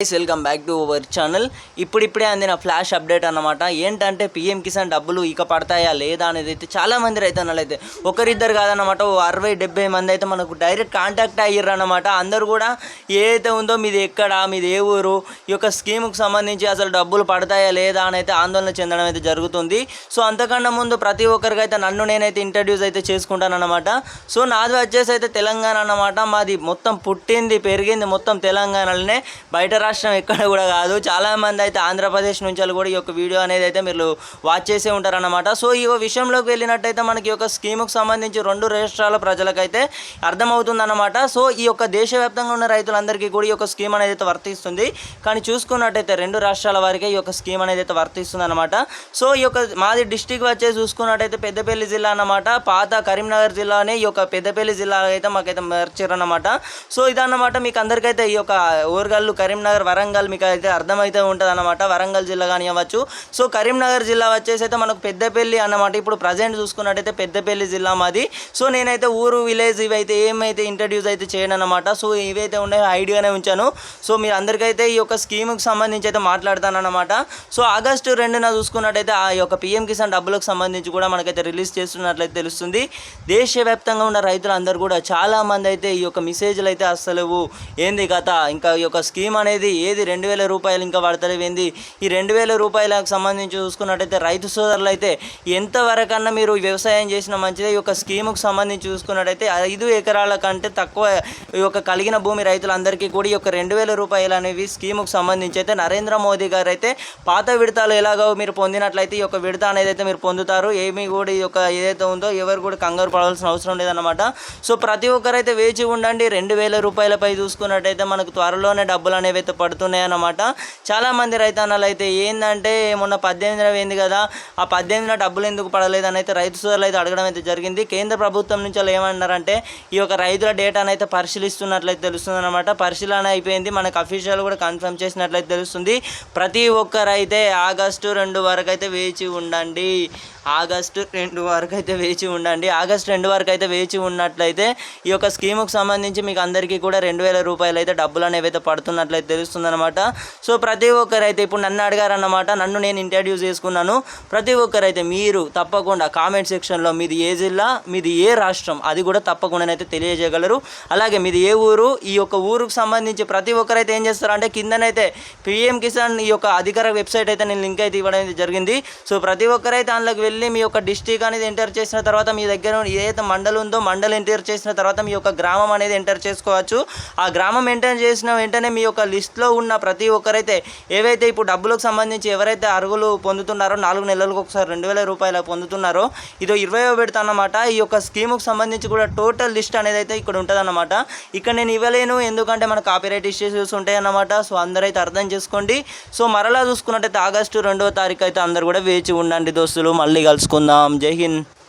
Welcome back to our channel ఇప్పుడిప్పుడే అందిన flash update అన్నమాట. ఏంటంటే పిఎం కిసాన్ డబ్బులు ఇక పడతాయా లేదా అనేది అయితే చాలా మంది రైతన్నలు అయితే ఒకరిద్దరు కాదన్నమాట ఓ అరవై డెబ్బై మంది అయితే మనకు డైరెక్ట్ కాంటాక్ట్ అయ్యారు అనమాట అందరూ కూడా ఏదైతే ఉందో మీది ఎక్కడ మీది ఏ ఊరు ఈ యొక్క స్కీముకు సంబంధించి అసలు డబ్బులు పడతాయా లేదా అని అయితే ఆందోళన చెందడం అయితే జరుగుతుంది. సో అంతకన్నా ముందు ప్రతి ఒక్కరికి అయితే నన్ను నేనైతే ఇంట్రడ్యూస్ అయితే చేసుకుంటాను అనమాట సో నాది వచ్చేసి అయితే తెలంగాణ అన్నమాట. మాది మొత్తం పుట్టింది పెరిగింది మొత్తం తెలంగాణలోనే. బయట రాష్ట్రం ఎక్కడ కూడా కాదు. చాలా మంది అయితే ఆంధ్రప్రదేశ్ నుంచి వాళ్ళు కూడా ఈ యొక్క వీడియో అనేది అయితే మీరు వాచ్ చేసే ఉంటారన్నమాట. సో ఈ విషయంలోకి వెళ్ళినట్టయితే మనకి ఈ యొక్క స్కీముకు సంబంధించి రెండు రాష్ట్రాల ప్రజలకైతే అర్థమవుతుందన్నమాట. సో ఈ యొక్క దేశవ్యాప్తంగా ఉన్న రైతులందరికీ కూడా ఈ యొక్క స్కీమ్ అనేది అయితే వర్తిస్తుంది. కానీ చూసుకున్నట్టయితే రెండు రాష్ట్రాల వారికి ఈ యొక్క స్కీమ్ అనేది అయితే వర్తిస్తుంది అనమాట సో ఈ యొక్క మాది డిస్టిక్ వచ్చే చూసుకున్నట్టయితే పెద్దపల్లి జిల్లా అన్నమాట. పాత కరీంనగర్ జిల్లానే ఈ యొక్క పెద్దపల్లి జిల్లా అయితే మాకైతే మార్చారన్నమాట. సో ఇదన్నమాట. మీకు అందరికైతే ఈ యొక్క ఊరగల్లు కరీంనగర్ వరంగల్ మీకు అయితే అర్థమైతే ఉంటుంది అనమాట వరంగల్ జిల్లా కానివ్వచ్చు. సో కరీంనగర్ జిల్లా వచ్చేసి అయితే మనకు పెద్దపల్లి అన్నమాట. ఇప్పుడు ప్రజెంట్ చూసుకున్నట్టయితే పెద్దపల్లి జిల్లా మాది. సో నేనైతే ఊరు విలేజ్ ఇవైతే ఏమైతే ఇంట్రడ్యూస్ అయితే చేయను అనమాట సో ఇవైతే ఉన్నాయో ఐడియానే ఉంచాను. సో మీరు అందరికైతే ఈ యొక్క స్కీమ్కి సంబంధించి అయితే మాట్లాడతానన్నమాట. సో ఆగస్టు రెండున చూసుకున్నట్టయితే ఆ యొక్క పిఎం కిసాన్ డబ్బులకు సంబంధించి కూడా మనకైతే రిలీజ్ చేస్తున్నట్లయితే తెలుస్తుంది. దేశవ్యాప్తంగా ఉన్న రైతులందరూ కూడా చాలామంది అయితే ఈ యొక్క మెసేజ్లు అయితే అస్సలు ఏంది కథ? ఇంకా ఈ యొక్క స్కీమ్ అనేది ఏది రెండు వేల రూపాయలు ఇంకా పడతలేవు. ఏంది? ఈ రెండు వేల రూపాయలకు సంబంధించి చూసుకున్నట్టయితే రైతు సోదరులు అయితే ఎంతవరకన్నా మీరు వ్యవసాయం చేసిన మంచిదే. ఈ యొక్క స్కీముకు సంబంధించి చూసుకున్నట్టయితే ఐదు ఎకరాల కంటే తక్కువ ఈ యొక్క కలిగిన భూమి రైతులందరికీ కూడా ఈ యొక్క రెండు వేల రూపాయలు అనేవి స్కీముకు సంబంధించి అయితే నరేంద్ర మోదీ గారు అయితే పాత విడతలు ఎలాగో మీరు పొందినట్లయితే ఈ యొక్క విడత అనేది అయితే మీరు పొందుతారు. ఏమి కూడా ఈ యొక్క ఏదైతే ఉందో ఎవరు కూడా కంగారు పడాల్సిన అవసరం లేదన్నమాట. సో ప్రతి ఒక్కరైతే వేచి ఉండండి. రెండు వేల రూపాయలపై చూసుకున్నట్టయితే మనకు త్వరలోనే డబ్బులు అనేవి అయితే పడుతున్నాయి అన్నమాట చాలామంది రైతన్నలు అయితే ఏంటంటే మొన్న పద్దెనిమిది అయింది కదా ఆ పద్దెనిమిదిన డబ్బులు ఎందుకు పడలేదు అని అయితే రైతు సోదరులు అయితే అడగడం అయితే జరిగింది. కేంద్ర ప్రభుత్వం నుంచి వాళ్ళు ఏమన్నారంటే ఈ యొక్క రైతుల డేటాను అయితే పరిశీలిస్తున్నట్లయితే తెలుస్తుంది అనమాట పరిశీలన అయిపోయింది. మనకు అఫీషియల్ కూడా కన్ఫర్మ్ చేసినట్లయితే తెలుస్తుంది. ప్రతి ఒక్కరైతే ఆగస్టు రెండు వరకు అయితే వేచి ఉండండి. ఆగస్టు రెండు వరకు అయితే వేచి ఉండండి. ఆగస్టు రెండు వరకు అయితే వేచి ఉన్నట్లయితే ఈ యొక్క స్కీముకు సంబంధించి మీకు అందరికీ కూడా రెండు వేల రూపాయలు అయితే డబ్బులు అనేవి అయితే పడుతున్నట్లయితే తెలుస్తుందన్నమాట సో ప్రతి ఒక్కరైతే ఇప్పుడు నన్ను అడిగారన్నమాట నన్ను నేను ఇంట్రడ్యూస్ చేసుకున్నాను. ప్రతి ఒక్కరైతే మీరు తప్పకుండా కామెంట్ సెక్షన్లో మీది ఏ జిల్లా మీది ఏ రాష్ట్రం అది కూడా తప్పకుండానైతే తెలియజేయగలరు. అలాగే మీది ఏ ఊరు ఈ యొక్క ఊరుకు సంబంధించి ప్రతి ఒక్కరైతే ఏం చేస్తారంటే కిందనైతే పిఎం కిసాన్ ఈ యొక్క అధికార వెబ్సైట్ అయితే నేను లింక్ అయితే ఇవ్వడం అయితే జరిగింది. సో ప్రతి ఒక్కరైతే అందులోకి వెళ్ళి మీ యొక్క డిస్టిక్ అనేది ఎంటర్ చేసిన తర్వాత మీ దగ్గర ఏదైతే మండలం ఉందో మండలం ఎంటర్ చేసిన తర్వాత మీ యొక్క గ్రామం అనేది ఎంటర్ చేసుకోవచ్చు. ఆ గ్రామం ఎంటర్ చేసిన వెంటనే మీ యొక్క లిస్ట్లో ఉన్న ప్రతి ఒక్కరైతే ఏవైతే ఇప్పుడు డబ్బులకు సంబంధించి ఎవరైతే అరుగులు పొందుతున్నారో నాలుగు నెలలకు ఒకసారి రెండు వేల రూపాయలు పొందుతున్నారో ఇదో ఇరవై పెడతా అన్నమాట. ఈ యొక్క స్కీముకు సంబంధించి కూడా టోటల్ లిస్ట్ అనేది అయితే ఇక్కడ ఉంటుంది అన్నమాట ఇక్కడ నేను ఇవ్వలేను ఎందుకంటే మన కాపీరైట్ ఇష్యూస్ ఉంటాయి అన్నమాట సో అందరైతే అర్థం చేసుకోండి. సో మరలా చూసుకున్నట్టయితే ఆగస్టు రెండవ తారీఖు అయితే అందరు కూడా వేచి ఉండండి దోస్తులు. మళ్ళీ కలుసుకుందాం. జై హింద్.